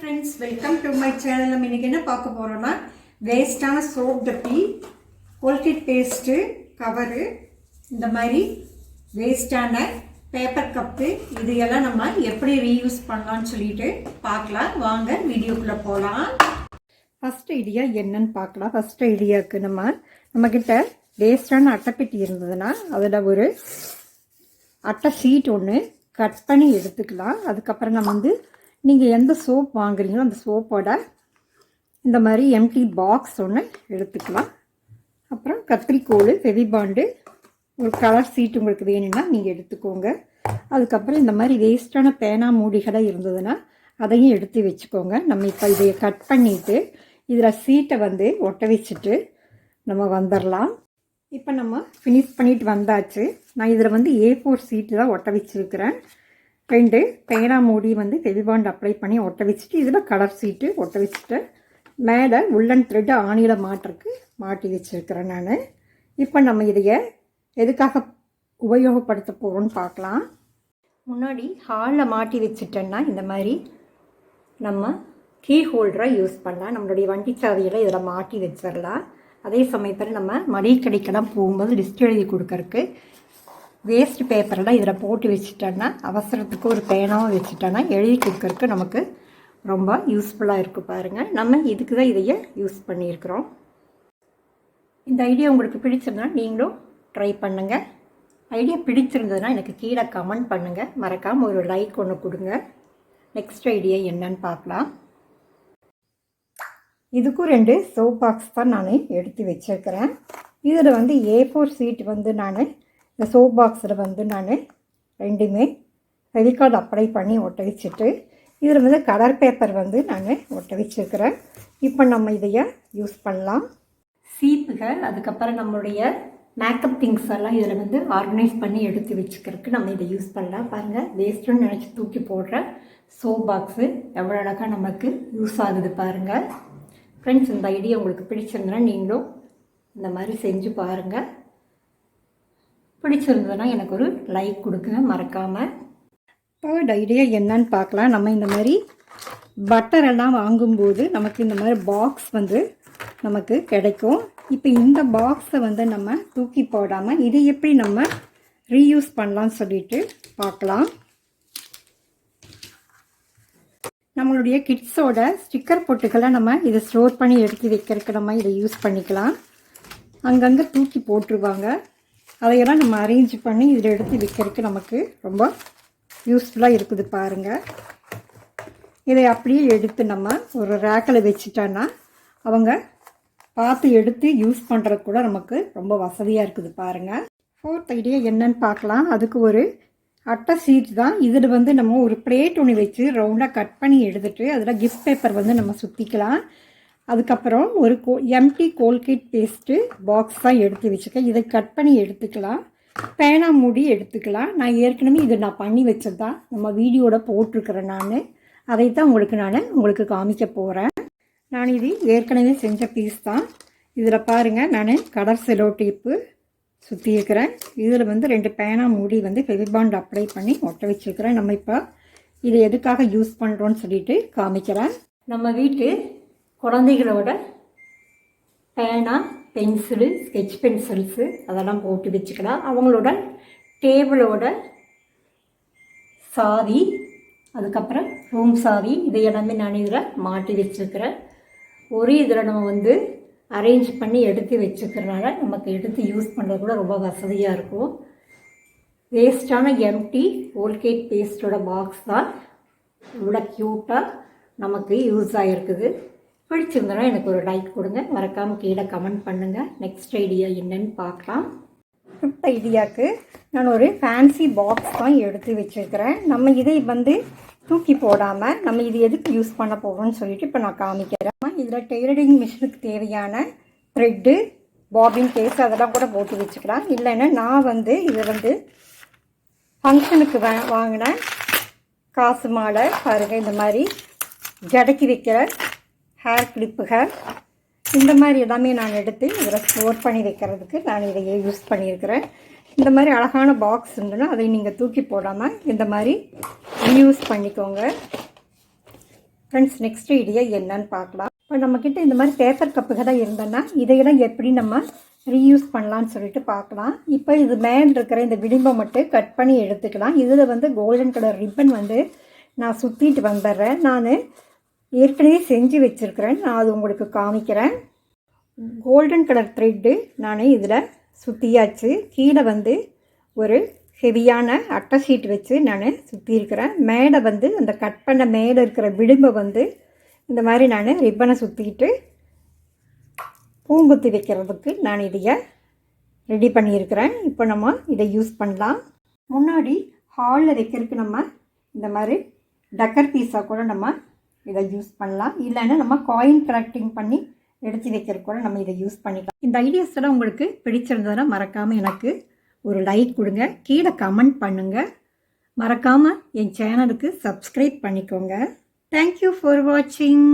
Friends welcome to my channel நம்ம இன்றைக்கி என்ன பார்க்க போகிறோன்னா வேஸ்ட்டான சோப் டப்பி கோல்கேட் பேஸ்ட்டு கவரு இந்த மாதிரி வேஸ்ட்டான பேப்பர் கப்பு இது எல்லாம் நம்ம எப்படி ரீயூஸ் பண்ணலாம்னு சொல்லிட்டு பார்க்கலாம். வாங்க வீடியோக்குள்ளே போகலாம் ஃபஸ்ட் ஐடியா என்னன்னு பார்க்கலாம். ஃபஸ்ட் ஐடியாவுக்கு நம்ம நம்மக்கிட்ட வேஸ்டான அட்டைப்பெட்டி இருந்ததுன்னா அதில் ஒரு அட்டை ஷீட் ஒன்று கட் பண்ணி எடுத்துக்கலாம். அதுக்கப்புறம் நம்ம வந்து நீங்கள் எந்த சோப் வாங்குறீங்களோ அந்த சோப்போட இந்த மாதிரி எம்டி பாக்ஸ் ஒன்று எடுத்துக்கலாம். அப்புறம் கத்திரிக்கோல் ஃபெவிபாண்டு ஒரு கலர் சீட் உங்களுக்கு வேணும்னா நீங்கள் எடுத்துக்கோங்க. அதுக்கப்புறம் இந்த மாதிரி வேஸ்ட்டான பேனா மூடிகளை இருந்ததுன்னா அதையும் எடுத்து வச்சுக்கோங்க. நம்ம இப்போ இதை கட் பண்ணிவிட்டு இதில் சீட்டை வந்து ஒட்ட வச்சுட்டு நம்ம வந்துடலாம் இப்போ நம்ம ஃபினிஷ் பண்ணிட்டு வந்தாச்சு. நான் இதில் வந்து ஏ ஃபோர் சீட்டு தான் ஒட்ட வச்சுருக்கிறேன். ரெண்டு பேனா மூடி வந்து ஃபெவிபாண்ட் அப்ளை பண்ணி ஒட்ட வச்சுட்டு இதில் கலர் சீட்டு ஒட்ட வச்சுட்டு மேலே உள்ளன் த்ரெட்டு ஆணியில் மாட்டுறதுக்கு மாட்டி வச்சுருக்கிறேன் நான். இப்போ நம்ம இதைய எதுக்காக உபயோகப்படுத்த போகிறோம்னு பார்க்கலாம். முன்னாடி ஹாலில் மாட்டி வச்சுட்டேன்னா இந்த மாதிரி நம்ம கீ ஹோல்டரை யூஸ் பண்ணலாம். நம்மளுடைய வண்டி சாவியில் இதில் மாட்டி வச்சிடலாம். அதே சமயத்தில் நம்ம மளிகை கடைக்கெல்லாம் போகும்போது லிஸ்ட் எழுதி கொடுக்கறக்கு வேஸ்ட் பேப்பரெல்லாம் இதில் போட்டு வச்சுட்டோன்னா அவசரத்துக்கு ஒரு பேனாவும் வச்சுட்டோன்னா எழுதி கொடுக்கறக்கு நமக்கு ரொம்ப யூஸ்ஃபுல்லாக இருக்குது பாருங்கள் நம்ம இதுக்கு தான் இதையே யூஸ் பண்ணியிருக்கிறோம். இந்த ஐடியா உங்களுக்கு பிடிச்சிருந்தா நீங்களும் ட்ரை பண்ணுங்கள் ஐடியா பிடிச்சிருந்ததுன்னா எனக்கு கீழே கமெண்ட் பண்ணுங்கள் மறக்காமல் ஒரு லைக் ஒன்று கொடுங்க. நெக்ஸ்ட் ஐடியா என்னன்னு பார்க்கலாம். இதுக்கும் ரெண்டு சோப் பாக்ஸ் தான் நான் எடுத்து வச்சுருக்கிறேன். இதில் வந்து ஏ ஃபோர் சீட் வந்து நான் இந்த சோப் பாக்ஸில் வந்து நான் ரெண்டுமே ஃபெவிகால் அப்ளை பண்ணி ஒட்ட வச்சுட்டு இதில் வந்து கலர் பேப்பர் வந்து நான் ஒட்ட வச்சுருக்கிறேன். இப்போ நம்ம இதைய யூஸ் பண்ணலாம். சீப்புகள் அதுக்கப்புறம் நம்மளுடைய மேக்கப் திங்ஸ் எல்லாம் இதில் வந்து ஆர்கனைஸ் பண்ணி எடுத்து வச்சுக்கிறதுக்கு நம்ம இதை யூஸ் பண்ணலாம். பாருங்கள் வேஸ்ட்டுன்னு நினச்சி தூக்கி போடுற சோப் பாக்ஸு எவ்வளோ அழகாக நமக்கு யூஸ் ஆகுது பாருங்கள் ஃப்ரெண்ட்ஸ் இந்த ஐடியா உங்களுக்கு பிடிச்சிருந்தனா நீங்களும் இந்த மாதிரி செஞ்சு பாருங்கள் பிடிச்சிருந்ததுன்னா எனக்கு ஒரு லைக் கொடுங்க மறக்காமல் தேர்ட் ஐடியா என்னன்னு பார்க்கலாம். நம்ம இந்த மாதிரி பட்டர் எல்லாம் வாங்கும்போது நமக்கு இந்த மாதிரி பாக்ஸ் வந்து நமக்கு கிடைக்கும். இப்போ இந்த பாக்ஸை வந்து நம்ம தூக்கி போடாமல் இதை எப்படி நம்ம ரீயூஸ் பண்ணலாம்னு சொல்லிட்டு பார்க்கலாம். நம்மளுடைய கிட்ஸோட ஸ்டிக்கர் பொட்டுக்களை நம்ம இதை ஸ்டோர் பண்ணி எடுத்து வைக்கிறதுக்கு நம்ம இதை யூஸ் பண்ணிக்கலாம். அங்கங்கே தூக்கி போட்டுருவாங்க. அதையெல்லாம் நம்ம அரேஞ்ச் பண்ணி இதில் எடுத்து வைக்கிறதுக்கு நமக்கு ரொம்ப யூஸ்ஃபுல்லாக இருக்குது பாருங்கள் இதை அப்படியே எடுத்து நம்ம ஒரு ரேக்கில் வச்சுட்டோன்னா அவங்க பார்த்து எடுத்து யூஸ் பண்ணுறது கூட நமக்கு ரொம்ப வசதியாக இருக்குது பாருங்கள் ஃபோர்த் ஐடியா என்னன்னு பார்க்கலாம். அதுக்கு ஒரு அட்டை சீட் தான். இதில் வந்து நம்ம ஒரு பிளேட் ஒன்று வச்சு ரவுண்டாக கட் பண்ணி எடுத்துகிட்டு அதில் கிஃப்ட் பேப்பர் வந்து நம்ம சுற்றிக்கலாம் அதுக்கப்புறம் ஒரு கோ எம்டி கோல்கேட் பேஸ்ட்டு பாக்ஸ் தான் எடுத்து வச்சுருக்கேன் இதை கட் பண்ணி எடுத்துக்கலாம். பேனா மூடி எடுத்துக்கலாம். நான் ஏற்கனவே இதை நான் பண்ணி வச்சது தான் நம்ம வீடியோட போட்டிருக்கிறேன் நான். அதை தான் உங்களுக்கு நான் உங்களுக்கு காமிக்க போகிறேன் நான் இது ஏற்கனவே செஞ்ச பீஸ் தான். இதில் பாருங்கள் நான் கடல் செலோ டேப்பு சுற்றி இருக்கிறேன். இதில் வந்து ரெண்டு பேனா மூடி வந்து ஃபெவிபாண்ட் அப்ளை பண்ணி ஒட்ட வச்சுருக்கிறேன். நம்ம இப்போ இதை எதுக்காக யூஸ் பண்ணுறோன்னு சொல்லிட்டு காமிக்கிறேன். நம்ம வீட்டு குழந்தைகளோட பேனா பென்சிலு ஸ்கெட்ச் பென்சில்ஸு அதெல்லாம் போட்டு வச்சுக்கலாம். அவங்களோட டேபிளோட சாவி அதுக்கப்புறம் ரூம் சாவி இதை எல்லாமே நான் இதில் மாட்டி வச்சுருக்கிறேன். ஒரு இதில் நம்ம வந்து அரேஞ்ச் பண்ணி எடுத்து வச்சுக்கிறனால நமக்கு எடுத்து யூஸ் பண்ணுறது கூட ரொம்ப வசதியாக இருக்கும். வேஸ்டான எம்டி ஓல்கேட் பேஸ்டோட பாக்ஸ் தான். இவ்வளோ க்யூட்டாக நமக்கு யூஸ் ஆகிருக்குது பிடிச்சிருந்தனா எனக்கு ஒரு லைக் கொடுங்க. மறக்காமல் கீழே கமெண்ட் பண்ணுங்கள் நெக்ஸ்ட் ஐடியா என்னன்னு பார்க்கலாம். ஃபிஃப்த் ஐடியாவுக்கு நான் ஒரு ஃபேன்சி பாக்ஸ் தான் எடுத்து வச்சுருக்கிறேன். நம்ம இதை வந்து தூக்கி போடாமல் நம்ம இது எதுக்கு யூஸ் பண்ண போகிறோம்னு சொல்லிட்டு இப்போ நான் காமிக்கிறேன். இதில் டெய்லரிங் மிஷினுக்கு தேவையான த்ரெட்டு பாபின் கேஸ் அதெல்லாம் கூட போட்டு வச்சுக்கலாம். இல்லைன்னா நான் வந்து இதை வந்து ஃபங்க்ஷனுக்கு வா வாங்கின காசு மாலை பாருங்கள் இந்த மாதிரி ஜடக்கி வைக்கிற ஹேர் கிளிப்புகள் இந்த மாதிரி எல்லாமே நான் எடுத்து இதில் ஸ்டோர் பண்ணி வைக்கிறதுக்கு நான் இதையே யூஸ் பண்ணியிருக்கிறேன். இந்த மாதிரி அழகான பாக்ஸ் இருந்துன்னா அதை நீங்கள் தூக்கி போடாமல் இந்த மாதிரி யூஸ் பண்ணிக்கோங்க. ஃப்ரெண்ட்ஸ் நெக்ஸ்ட் ஐடியா என்னன்னு பார்க்கலாம். இப்போ நம்மக்கிட்ட இந்த மாதிரி பேப்பர் கப்புகள் தான் இருந்தோன்னா இதையெல்லாம் எப்படி நம்ம ரீயூஸ் பண்ணலான்னு சொல்லிட்டு பார்க்கலாம். இப்போ இது மேல் இருக்கிற இந்த விளிம்பை மட்டும் கட் பண்ணி எடுத்துக்கலாம். இதில் வந்து கோல்டன் கலர் ரிப்பன் வந்து நான் சுற்றிட்டு வந்துடுறேன். நான் ஏற்கனவே செஞ்சு வச்சுருக்கிறேன். நான் அது உங்களுக்கு காமிக்கிறேன். கோல்டன் கலர் த்ரெட்டு நான் இதில் சுற்றியாச்சு கீழே வந்து ஒரு ஹெவியான அட்டை ஷீட் வச்சு நான் சுற்றியிருக்கிறேன் மேலே வந்து அந்த கட் பண்ண மேலே இருக்கிற விளிம்பை வந்து இந்த மாதிரி நான் ரிப்பனை சுற்றிக்கிட்டு பூங்குத்தி வைக்கிறதுக்கு நான் இதைய ரெடி பண்ணியிருக்கிறேன். இப்போ நம்ம இதை யூஸ் பண்ணலாம். முன்னாடி ஹாலில் வைக்கிறதுக்கு நம்ம இந்த மாதிரி டக்கர் பீஸாக கூட நம்ம இதை யூஸ் பண்ணலாம். இல்லைன்னா நம்ம காயின் கலெக்டிங் பண்ணி எடுத்து வைக்கிறதுக்கு கூட நம்ம இதை யூஸ் பண்ணிக்கலாம். இந்த ஐடியாஸ் எல்லாம் உங்களுக்கு பிடிச்சிருந்ததுன்னா மறக்காமல் எனக்கு ஒரு லைக் கொடுங்க. கீழே கமெண்ட் பண்ணுங்கள் மறக்காமல் என் சேனலுக்கு சப்ஸ்கிரைப் பண்ணிக்கோங்க. தேங்க்யூ ஃபார் வாட்சிங்